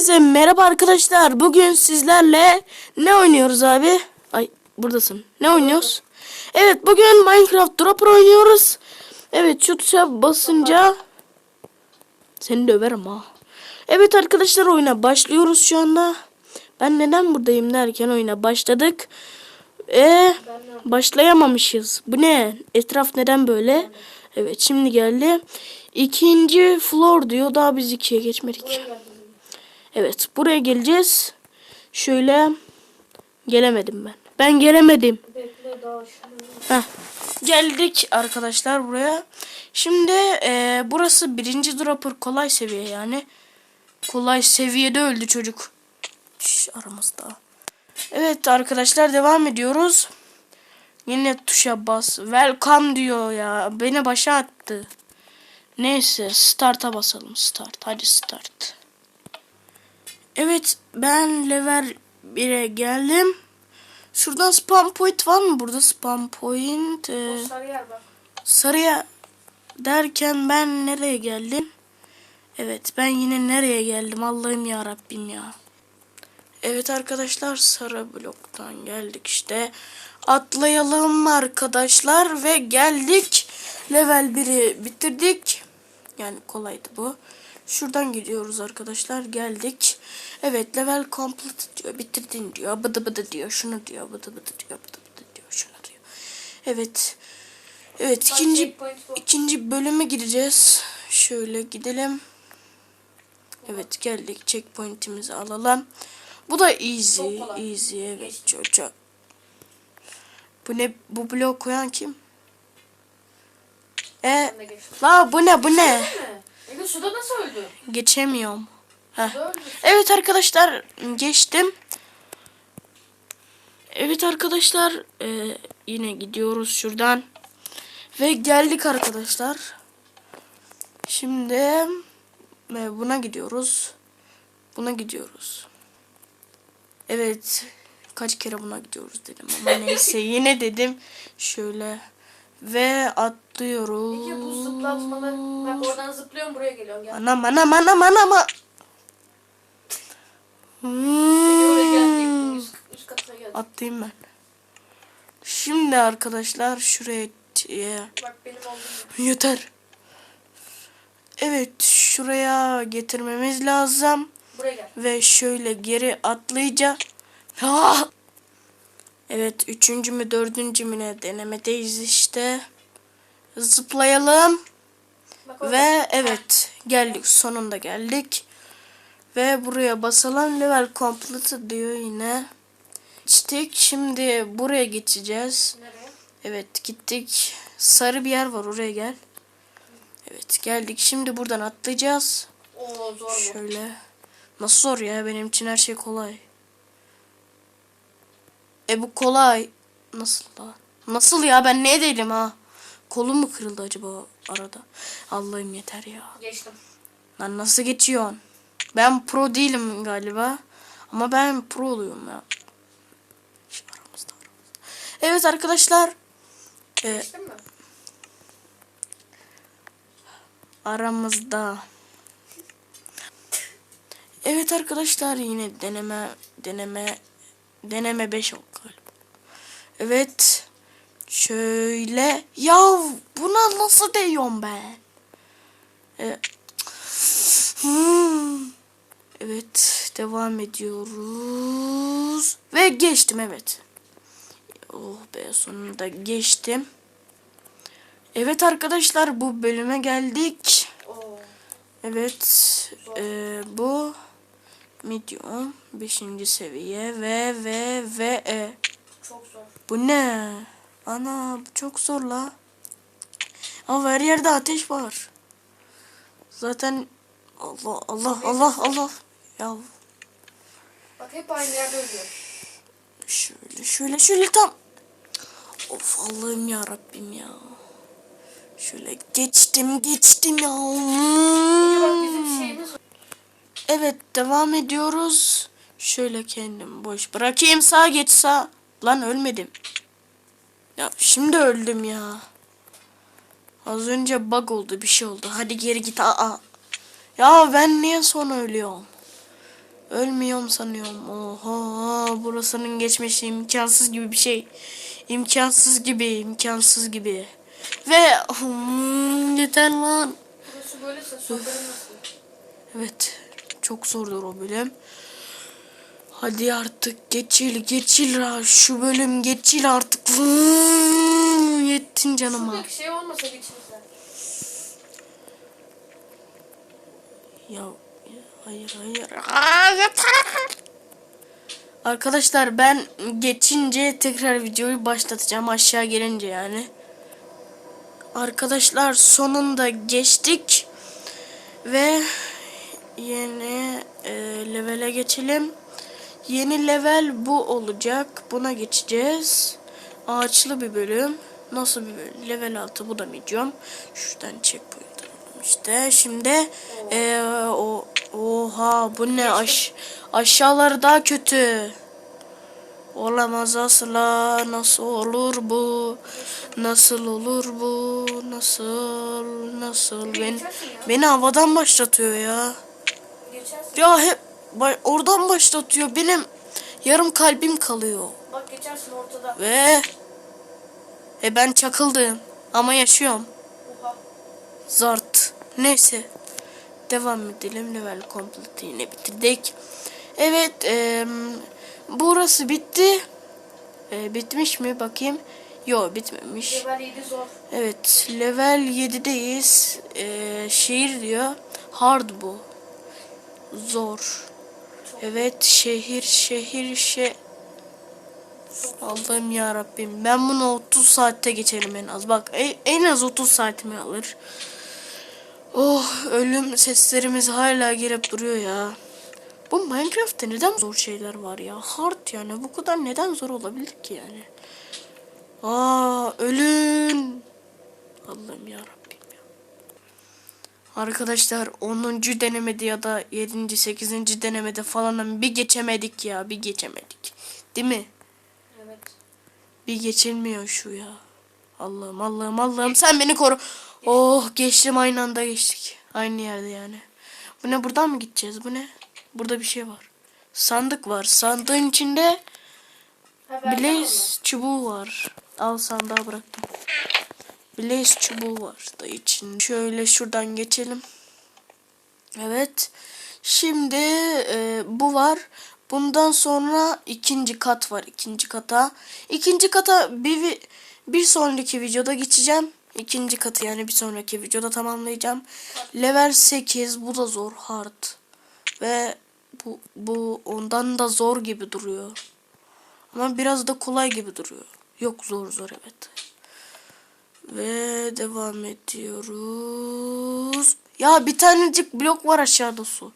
Hepinize merhaba arkadaşlar. Bugün sizlerle ne oynuyoruz abi? Ay buradasın. Ne oynuyoruz? Evet bugün Minecraft Dropper oynuyoruz. Evet şu tuşa basınca seni döverim ha. Evet arkadaşlar oyuna başlıyoruz şu anda. Ben neden buradayım derken oyuna başladık. Ee, başlayamamışız. Bu ne? Etraf neden böyle? Evet şimdi geldi. İkinci floor diyor. Daha biz ikiye geçmedik. Evet buraya geleceğiz. Şöyle gelemedim ben. Ben gelemedim. Heh. Geldik arkadaşlar buraya. Şimdi eee, burası birinci dropper kolay seviye yani. Kolay seviyede öldü çocuk. Şş, aramızda. Evet arkadaşlar devam ediyoruz. Yine tuşa bas. Welcome diyor ya. Beni başa attı. Neyse start'a basalım. Start. Hadi start. Evet ben level 1'e geldim. Şuradan spam point var mı burada spam point? Ee, sarı yer bak. sarıya derken ben nereye geldim? Evet ben yine nereye geldim Allah'ım ya Rabbim ya. Evet arkadaşlar sarı bloktan geldik işte. Atlayalım arkadaşlar ve geldik. Level 1'i bitirdik. Yani kolaydı bu. Şuradan gidiyoruz arkadaşlar. Geldik. Evet level complete diyor. Bitirdin diyor. Bıdı bıdı diyor. Şunu diyor. Bıdı bıdı diyor. Bıdı bıdı diyor. Şunu diyor. Evet. Evet ikinci ikinci bölüme gideceğiz. Şöyle gidelim. Evet geldik. Checkpoint'imizi alalım. Bu da easy. Easy. Evet çok çok. Bu ne? Bu blok koyan kim? E la bu ne bu ne? Ege suda nasıl öldü? Geçemiyorum. Heh. Evet arkadaşlar geçtim. Evet arkadaşlar e, yine gidiyoruz şuradan. Ve geldik arkadaşlar. Şimdi e, buna gidiyoruz. Buna gidiyoruz. Evet kaç kere buna gidiyoruz dedim ama neyse yine dedim. Şöyle ve atlıyoruz. Ege bu zıplatmalı. Bak oradan zıplıyorum buraya geliyorum. Gel. Anam anam anam anam. Hmm. Üst. Atlayayım ben. Şimdi arkadaşlar şuraya Bak yeter. Evet şuraya getirmemiz lazım Buraya gel. ve şöyle geri atlayacağım. Ha! Evet üçüncü mü dördüncü mü ne denemedeyiz işte. Zıplayalım. Bak. Ve evet geldik sonunda geldik. Ve buraya basalım level complete diyor yine. Geçtik şimdi buraya geçeceğiz. Nereye? Evet gittik. Sarı bir yer var oraya gel. Evet geldik şimdi buradan atlayacağız. Oo zor. Şöyle. Nasıl zor ya benim için her şey kolay. E bu kolay. Nasıl da? Nasıl ya ben ne edelim ha? Kolum mu kırıldı acaba arada? Allah'ım yeter ya. Geçtim. Lan nasıl geçiyorsun? Ben pro değilim galiba. Ama ben pro oluyorum ya. Şu aramızda, aramızda. Evet arkadaşlar. Ee, Geçtin mi? aramızda. Evet arkadaşlar yine deneme deneme deneme 5 oldu. Evet. Şöyle ya buna nasıl değiyorum ben? Ee, hmm. Evet devam ediyoruz ve geçtim evet. Oh be sonunda geçtim. Evet arkadaşlar bu bölüme geldik. Oo. Evet e, bu medium 5. seviye ve ve ve e. Bu ne? Ana bu çok zor la. Ama her yerde ateş var. Zaten Allah Allah Allah Allah. Ya Bak hep aynı yerde ölüyor. şöyle şöyle şöyle tam. Of Allah'ım ya Rabbim ya. Şöyle geçtim geçtim ya. Evet devam ediyoruz. Şöyle kendim boş bırakayım sağa geç sağ. Lan ölmedim. Ya şimdi öldüm ya. Az önce bug oldu bir şey oldu. Hadi geri git aa. Ya ben niye sonra ölüyorum? Ölmüyorum sanıyorum. Oha burasının geçmesi imkansız gibi bir şey. İmkansız gibi, imkansız gibi. Ve hmm, yeter lan. Burası böylese? Evet. Çok zordur o bölüm. Hadi artık geçil geçil ha şu bölüm geçil artık. Hmm, Yettin canıma. Şuradaki şey olmasa geçirsen. Ya, ya hayır hayır. Aa, yeter. Arkadaşlar ben geçince tekrar videoyu başlatacağım aşağı gelince yani. Arkadaşlar sonunda geçtik ve yeni e, levele geçelim. Yeni level bu olacak. Buna geçeceğiz. Ağaçlı bir bölüm. Nasıl bir bölüm? Level 6 bu da medium. Şuradan checkpoint işte. Şimdi e, o oha bu ne aş aşağıları daha kötü. Olamaz asla. Nasıl olur bu? Nasıl olur bu? Nasıl? Nasıl? Beni, beni havadan başlatıyor ya. Ya hep ba- oradan başlatıyor. Benim yarım kalbim kalıyor. Bak geçersin ortada. Ve e ben çakıldım ama yaşıyorum. Oha. Zart. Neyse. Devam edelim. Level complete yine bitirdik. Evet. E, burası bitti. E, bitmiş mi? Bakayım. Yo bitmemiş. Level 7 zor. Evet. Level 7'deyiz. E, şehir diyor. Hard bu. Zor. Evet. Şehir şehir şe Allah'ım ya Rabbim. Ben bunu 30 saatte geçerim en az. Bak e- en az 30 saatimi alır. Oh ölüm seslerimiz hala gelip duruyor ya. Bu Minecraft'te neden zor şeyler var ya? Hard yani. Bu kadar neden zor olabilir ki yani? Aa ölün. Allah'ım ya Rabbim. Arkadaşlar 10. denemede ya da 7. 8. denemede falan bir geçemedik ya. Bir geçemedik. Değil mi? Evet. Bir geçilmiyor şu ya. Allah'ım Allah'ım Allah'ım sen beni koru. Oh geçtim aynı anda geçtik. Aynı yerde yani. Bu ne buradan mı gideceğiz bu ne? Burada bir şey var. Sandık var. Sandığın içinde Blaze çubuğu var. Al sandığa bıraktım. Blaze çubuğu var da için. Şöyle şuradan geçelim. Evet. Şimdi e, bu var. Bundan sonra ikinci kat var. ikinci kata. İkinci kata bir bir sonraki videoda geçeceğim. İkinci katı yani bir sonraki videoda tamamlayacağım. Level 8 bu da zor hard. Ve bu bu ondan da zor gibi duruyor. Ama biraz da kolay gibi duruyor. Yok zor zor evet. Ve devam ediyoruz. Ya bir tanecik blok var aşağıda su.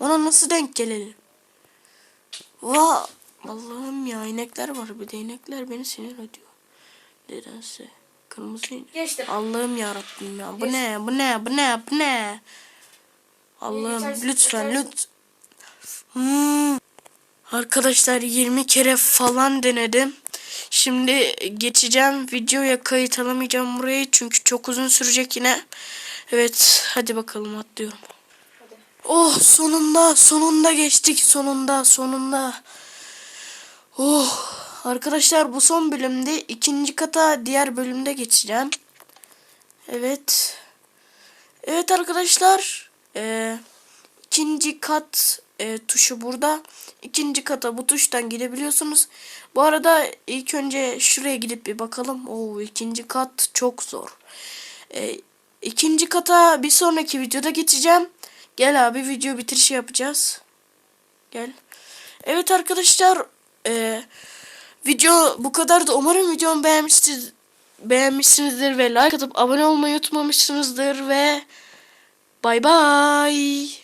Ona nasıl denk gelelim? Va Allah'ım ya inekler var bir de inekler beni sinir ediyor. Nedense. Kırmızı inek. Geçtim. Allah'ım ya Rabbim ya. Bu Geç. ne? Bu ne? Bu ne? Bu ne? Allah'ım lütfen geçersin. lütfen. Hmm. Arkadaşlar 20 kere falan denedim. Şimdi geçeceğim. Videoya kayıt alamayacağım burayı. Çünkü çok uzun sürecek yine. Evet hadi bakalım atlıyorum. Hadi. Oh sonunda sonunda geçtik sonunda sonunda. Oh arkadaşlar bu son bölümde ikinci kata diğer bölümde geçeceğim. Evet. Evet arkadaşlar. Ee, ikinci kat e, tuşu burada. İkinci kata bu tuştan gidebiliyorsunuz. Bu arada ilk önce şuraya gidip bir bakalım. Oo ikinci kat çok zor. Ee, ikinci kata bir sonraki videoda geçeceğim. Gel abi video bitirişi yapacağız. Gel. Evet arkadaşlar. E, video bu kadar da umarım videomu beğenmişsiniz, beğenmişsinizdir ve like atıp abone olmayı unutmamışsınızdır ve bay bay.